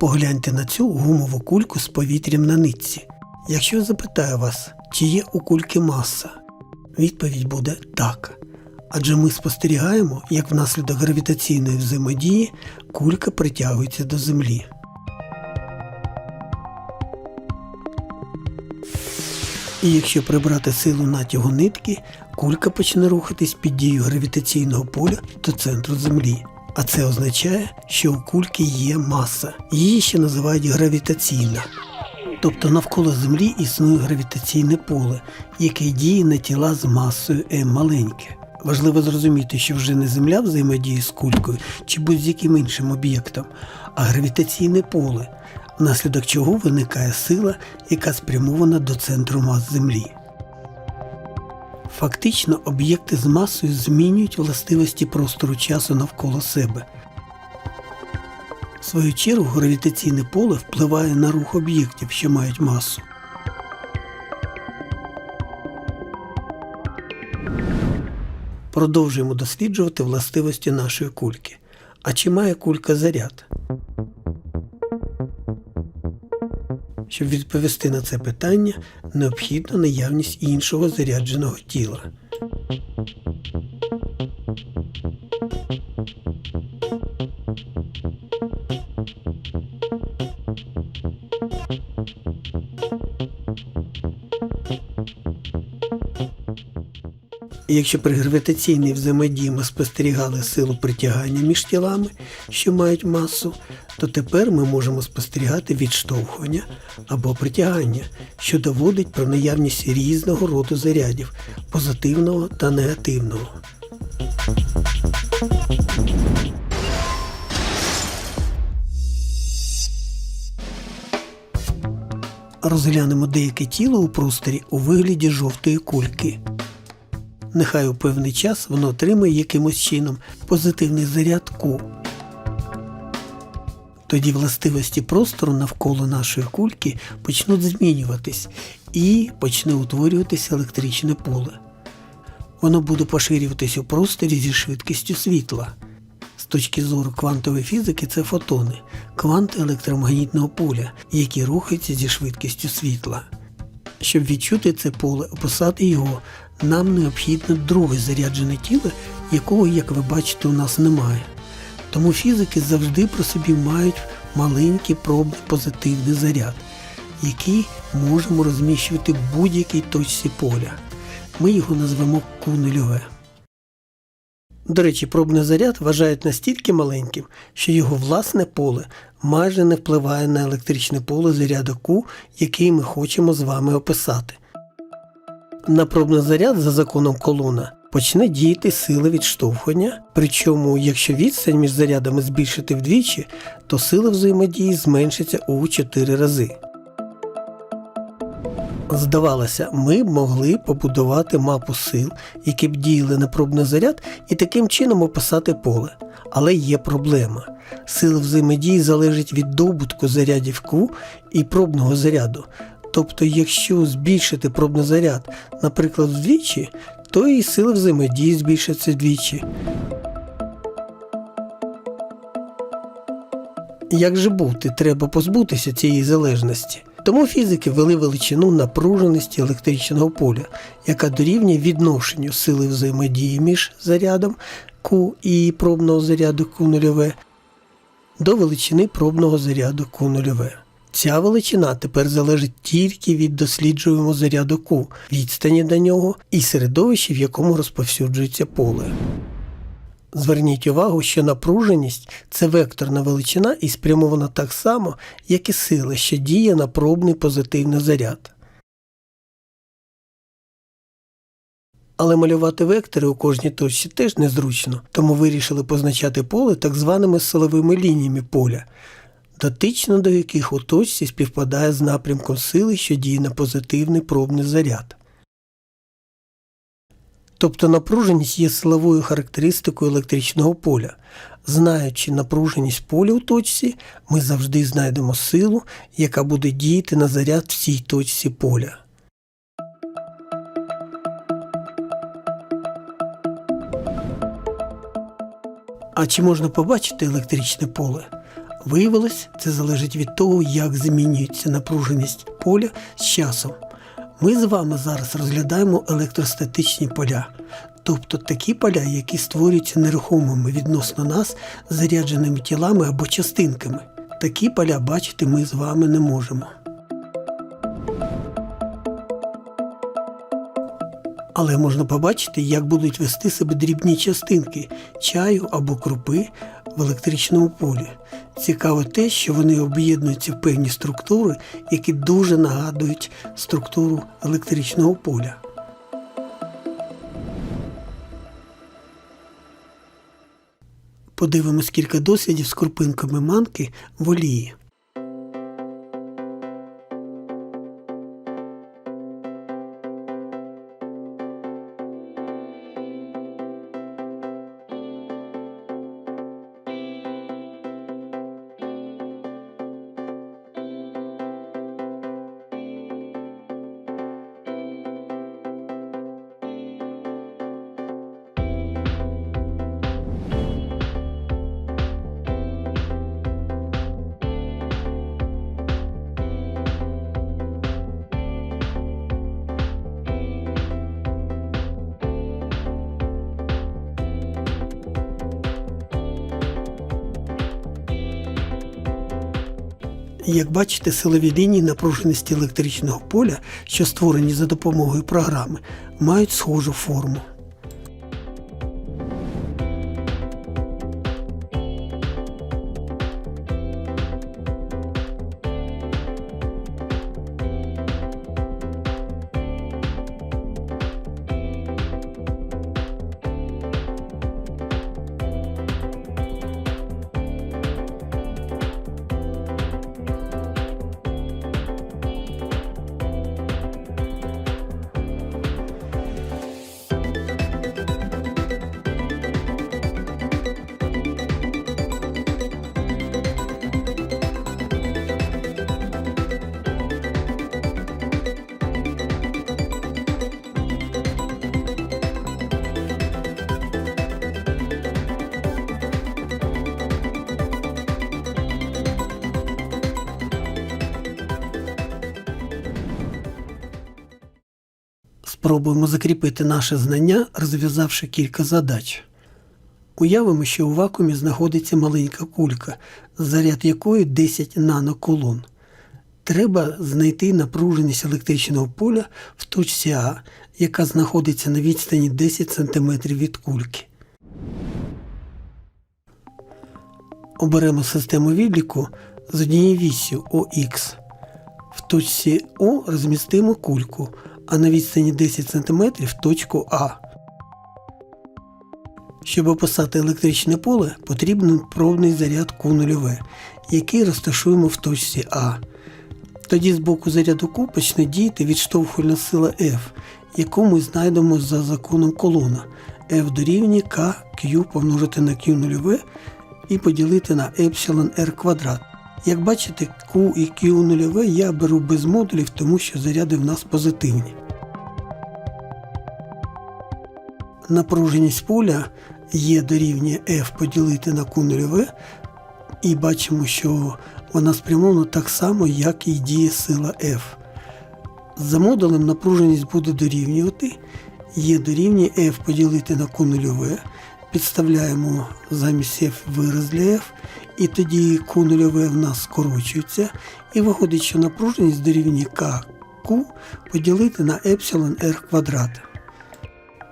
Погляньте на цю гумову кульку з повітрям на нитці. Якщо я запитаю вас, чи є у кульки маса, відповідь буде так. Адже ми спостерігаємо, як внаслідок гравітаційної взаємодії кулька притягується до Землі. І якщо прибрати силу натягу нитки, кулька почне рухатись під дією гравітаційного поля до центру Землі. А це означає, що у кульки є маса. Її ще називають гравітаційна. Тобто навколо Землі існує гравітаційне поле, яке діє на тіла з масою М маленьке. Важливо зрозуміти, що вже не Земля взаємодіє з кулькою чи будь-яким іншим об'єктом, а гравітаційне поле, внаслідок чого виникає сила, яка спрямована до центру мас Землі. Фактично, об'єкти з масою змінюють властивості простору часу навколо себе. В свою чергу гравітаційне поле впливає на рух об'єктів, що мають масу. Продовжуємо досліджувати властивості нашої кульки. А чи має кулька заряд? Щоб відповісти на це питання, необхідна наявність іншого зарядженого тіла. Якщо при гравітаційній взаємодії ми спостерігали силу притягання між тілами, що мають масу, то тепер ми можемо спостерігати відштовхування або притягання, що доводить про наявність різного роду зарядів позитивного та негативного. Розглянемо деяке тіло у просторі у вигляді жовтої кульки. Нехай у певний час воно отримає якимось чином позитивний заряд Q. Тоді властивості простору навколо нашої кульки почнуть змінюватись і почне утворюватися електричне поле. Воно буде поширюватись у просторі зі швидкістю світла. З точки зору квантової фізики це фотони, кванти електромагнітного поля, які рухаються зі швидкістю світла. Щоб відчути це поле, описати його, нам необхідно друге заряджене тіло, якого, як ви бачите, у нас немає. Тому фізики завжди про собі мають маленький пробний позитивний заряд, який можемо розміщувати в будь-якій точці поля. Ми його назвемо Q0. До речі, пробний заряд вважають настільки маленьким, що його власне поле майже не впливає на електричне поле заряду Q, який ми хочемо з вами описати. На пробний заряд за законом колона почне діяти сила відштовхування, причому якщо відстань між зарядами збільшити вдвічі, то сила взаємодії зменшиться у 4 рази. Здавалося, ми б могли побудувати мапу сил, які б діяли на пробний заряд, і таким чином описати поле. Але є проблема. Сила взаємодії залежить від добутку зарядів Q і пробного заряду. Тобто, якщо збільшити пробний заряд, наприклад, вдвічі, то і сила взаємодії збільшиться вдвічі. Як же бути, треба позбутися цієї залежності. Тому фізики ввели величину напруженості електричного поля, яка дорівнює відношенню сили взаємодії між зарядом Q і пробного заряду Q0 до величини пробного заряду Q0. Ця величина тепер залежить тільки від досліджуємого заряду Q, відстані до нього і середовища, в якому розповсюджується поле. Зверніть увагу, що напруженість це векторна величина і спрямована так само, як і сила, що діє на пробний позитивний заряд. Але малювати вектори у кожній точці теж незручно, тому вирішили позначати поле так званими силовими лініями поля, дотично до яких у точці співпадає з напрямком сили, що діє на позитивний пробний заряд. Тобто напруженість є силовою характеристикою електричного поля. Знаючи напруженість поля у точці, ми завжди знайдемо силу, яка буде діяти на заряд в цій точці поля. А чи можна побачити електричне поле? Виявилось, це залежить від того, як змінюється напруженість поля з часом. Ми з вами зараз розглядаємо електростатичні поля, тобто такі поля, які створюються нерухомими відносно нас зарядженими тілами або частинками. Такі поля бачити ми з вами не можемо. Але можна побачити, як будуть вести себе дрібні частинки чаю або крупи в електричному полі. Цікаво те, що вони об'єднуються в певні структури, які дуже нагадують структуру електричного поля. Подивимось кілька дослідів з крупинками манки в олії. Як бачите, силові лінії напруженості електричного поля, що створені за допомогою програми, мають схожу форму. Спробуємо закріпити наше знання, розв'язавши кілька задач. Уявимо, що у вакуумі знаходиться маленька кулька, заряд якої 10 наноколон. Треба знайти напруженість електричного поля в точці А, яка знаходиться на відстані 10 см від кульки. Оберемо систему відліку з однією віссю ОХ. В точці О розмістимо кульку, а на відстані 10 см точку А. Щоб описати електричне поле, потрібен пробний заряд Q0, який розташуємо в точці А. Тоді з боку заряду Q почне діяти відштовхувальна сила F, яку ми знайдемо за законом колона F дорівнює K Q помножити на Q0 і поділити на епсилон r квадрат. Як бачите, Q і Q0 я беру без модулів, тому що заряди в нас позитивні. Напруженість поля є дорівнює F поділити на Q0 і бачимо, що вона спрямована так само, як і діє сила F. За модулем напруженість буде дорівнювати є дорівнює F поділити на Q0, підставляємо замість F вираз для F, і тоді Q0 в нас скорочується, і виходить, що напруженість дорівнює KQ поділити на епсилон r квадрат.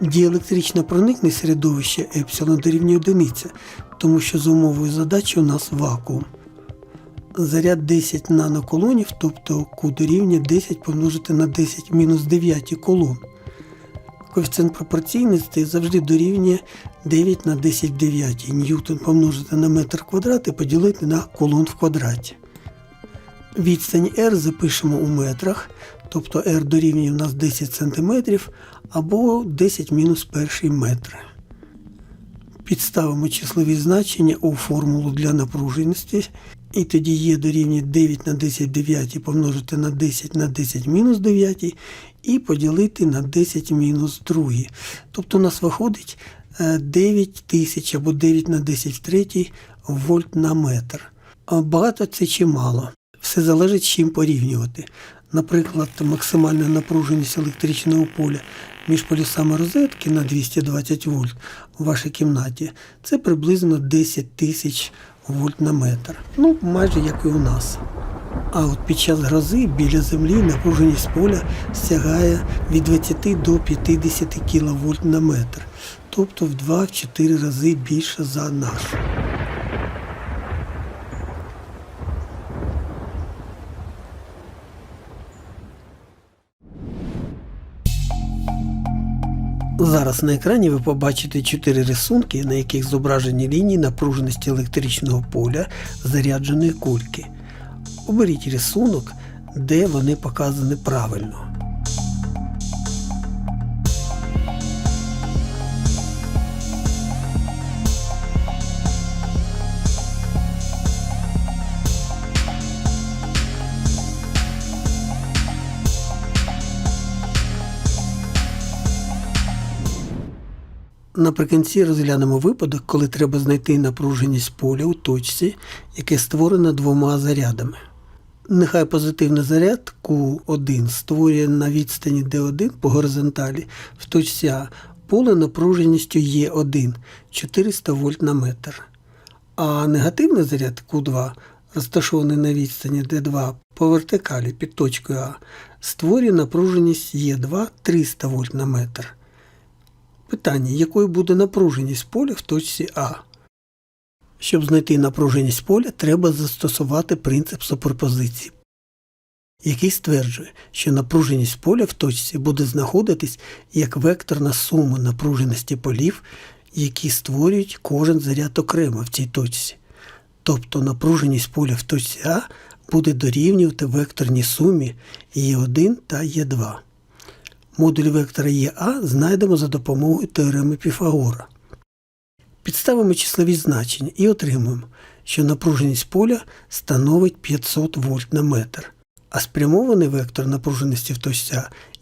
Діелектрична проникне середовище епсилон дорівнює одиниця, тому що за умовою задачі у нас вакуум. Заряд 10 наноколонів, тобто Q дорівнює 10 помножити на 10 мінус 9 колон. Коефіцієнт пропорційності завжди дорівнює 9 на 10 9. Ньютон помножити на метр квадрат і поділити на колон в квадраті. Відстань R запишемо у метрах, тобто R дорівнює у нас 10 см або 10 мінус перший метр. Підставимо числові значення у формулу для напруженості. І тоді є дорівнює 9 на 10 9 помножити на 10 на 10 мінус 9 і поділити на 10 мінус 2. Тобто у нас виходить е, 9 тисяч або 9 на 10 в 3 вольт на метр. Багато це чи мало. Все залежить чим порівнювати. Наприклад, максимальна напруженість електричного поля між полюсами розетки на 220 вольт у вашій кімнаті це приблизно 10 тисяч вольт на метр. Ну, майже як і у нас. А от під час грози біля землі напруженість поля сягає від 20 до 50 кВт на метр, тобто в 2-4 рази більше за нашу. Зараз на екрані ви побачите чотири рисунки, на яких зображені лінії напруженості електричного поля зарядженої кульки. Оберіть рисунок, де вони показані правильно. Наприкінці розглянемо випадок, коли треба знайти напруженість поля у точці, яке створено двома зарядами. Нехай позитивний заряд Q1 створює на відстані D1 по горизонталі в точці А поле напруженістю Е1 400 вольт на метр. А негативний заряд Q2, розташований на відстані D2 по вертикалі під точкою А, створює напруженість Е2 300 вольт на метр. Питання, якою буде напруженість поля в точці А? Щоб знайти напруженість поля, треба застосувати принцип суперпозиції, який стверджує, що напруженість поля в точці буде знаходитись як векторна сума напруженості полів, які створюють кожен заряд окремо в цій точці. Тобто напруженість поля в точці А буде дорівнювати векторній сумі Е1 та Е2. Модуль вектора ЕА знайдемо за допомогою теореми Піфагора. Підставимо числові значення і отримаємо, що напруженість поля становить 500 вольт на метр, а спрямований вектор напруженості в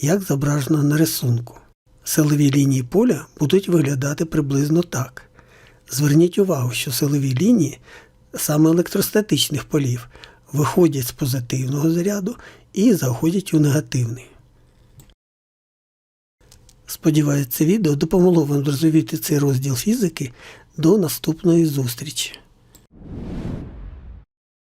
як зображено на рисунку. Силові лінії поля будуть виглядати приблизно так. Зверніть увагу, що силові лінії саме електростатичних полів виходять з позитивного заряду і заходять у негативний. Сподіваюсь, це відео допомогло вам зрозуміти цей розділ фізики до наступної зустрічі.